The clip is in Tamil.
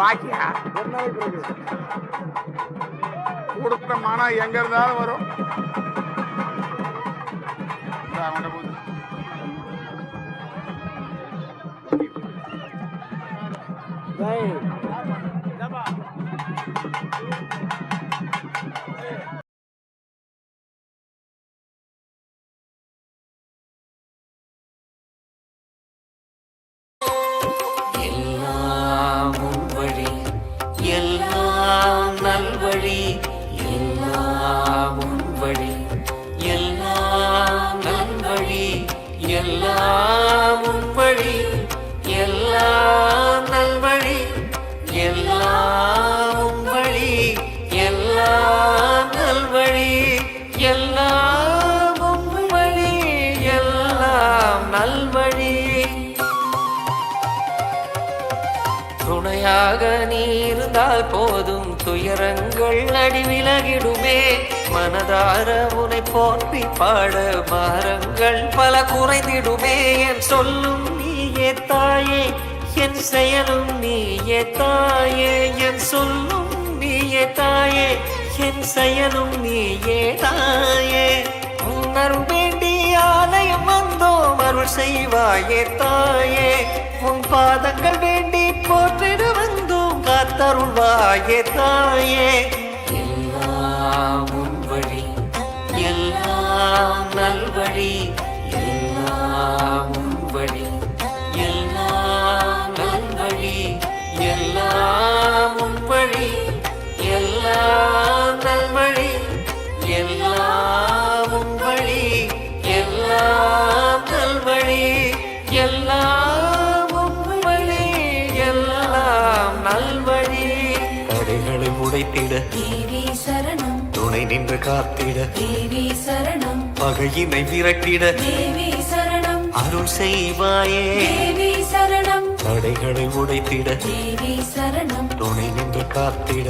பாக்கியா? ரொம்ப நாளைக்கு பிறகு கொடுத்த மனம் எங்க இருந்தாலும் வரும். இந்தா, அவன்கிட்ட எல்லாம் நல்வழி எல்லாம் உன்வழி எல்லாம் நல்வழி எல்லாம் உன்வழி எல்லாம் துணையாக நீ இருந்தால் போதும் துயரங்கள் அடிவிலகிடுமே மனதார உனை போற்றி பாட மாறங்கள் பல குறைந்திடுமே. என் சொல்லும் நீயே தாயே என் செயலும் நீயே தாயே. என் சொல்லும் நீயே தாயே என் செயலும் நீயே தாயே. உணர்வு வேண்டி ஆலயம் வந்தோம் அருள் செய்வாயே தாயே. உன் பாதங்கள் வேண்டி அருள்வாயே தாயே. எல்லாம் உன் வழி எல்லாம் நல்வழி. சரணம். துணை நின்று காத்திட. பகையினை விரட்டிட. அருள் செய்வாயே. தடைகளை உடைத்திட. துணை நின்று காத்திட.